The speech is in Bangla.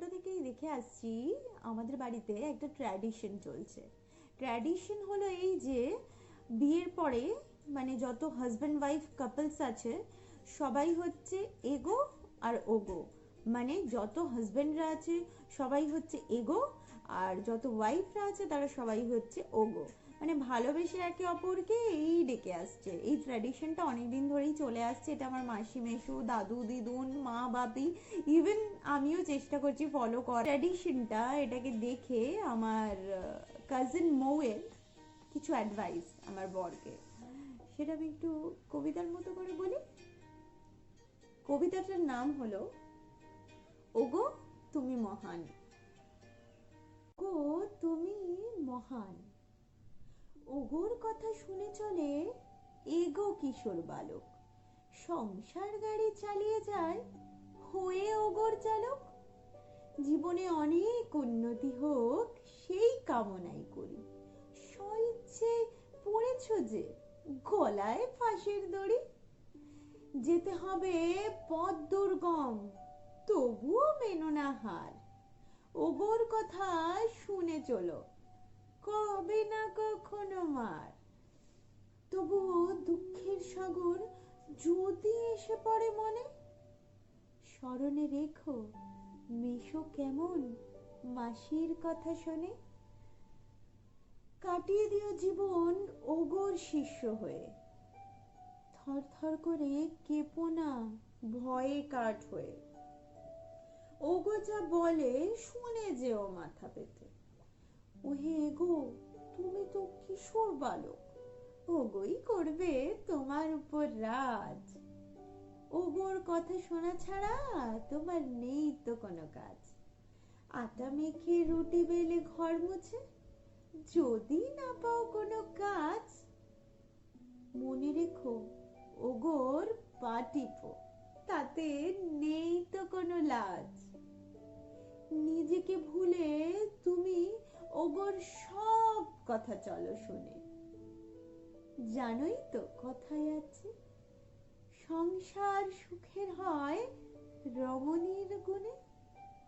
দেখে আসছি আমাদের বাড়িতে একটা ট্র্যাডিশন চলছে। ট্র্যাডিশন হলো এই যে, বিয়ের পরে মানে যত হাজব্যান্ড ওয়াইফ কাপলস আছে, সবাই হচ্ছে এগো আর ওগো। মানে যত হাজব্যান্ডরা আছে, সবাই হচ্ছে এগো আর যত ওয়াইফরা আছে, তারা সবাই হচ্ছে ওগো। মানে ভালোবেসে একে অপরকে এই ডেকে আসছে। এই ট্র্যাডিশনটা অনেকদিন ধরেই চলে আসছে। এটা আমার মাসি, মেশো, দাদু, দিদুন, মা, বাপি ইভেন আমিও চেষ্টা করছি ফলো করার। ট্র্যাডিশনটা এটাকে দেখে আমার কাজিন মৌয়ের কিছু অ্যাডভাইস আমার বরকে। সেটা আমি একটু কবিতার মতো করে বলি। কবিতাটার নাম হলো, ওগো, তুমি মহান। গো তুমি মহান। ওগোর কথা শুনে চলে এগো কিশোর বালক। সংসার গাড়ি চালিয়ে যায় হয়ে ওগোর চালক। জীবনে অনেক উন্নতি হোক, সেই কামনাই করি। স্বইচ্ছে পড়েছ যে, গলায় ফাঁসের দড়ি। যেতে হবে পথ দুর্গম, তবুও মেনো না হার। ওগোর কথা শুনে চলো। কবে না কখনো মার। তবুও দুঃখের সাগর যদি এসে পড়ে মনে, স্মরণে রেখো, মেশো কেমন মাসির কথা শোনে। কাটিয়ে দিও জীবন ওগোর শিষ্য হয়ে। থর থর করে কেঁপো না ভয়ে কাঠ হয়ে। ওগো যা বলে, শুনে যেও মাথা পেতে। ওহে গো, তুমি তো কিশোর বালক। ওগোই করবে তোমার উপর রাজ। ওগোর কথা শোনা ছাড়া তোমার নেই তো কোনো কাজ। আটা মেখে রুটি বেলে ঘর মুছে, যদি না পাও কোনো কাজ। মনে রেখো, ওগোর পা টিপো তাতে নেই তো কোনো লাজ। নিজেকে ভুলে তুমি ওগোর সব কথা চলো শুনে। জানোই তো কথায় আছে সংসার সুখের হয় রমণীর গুণে।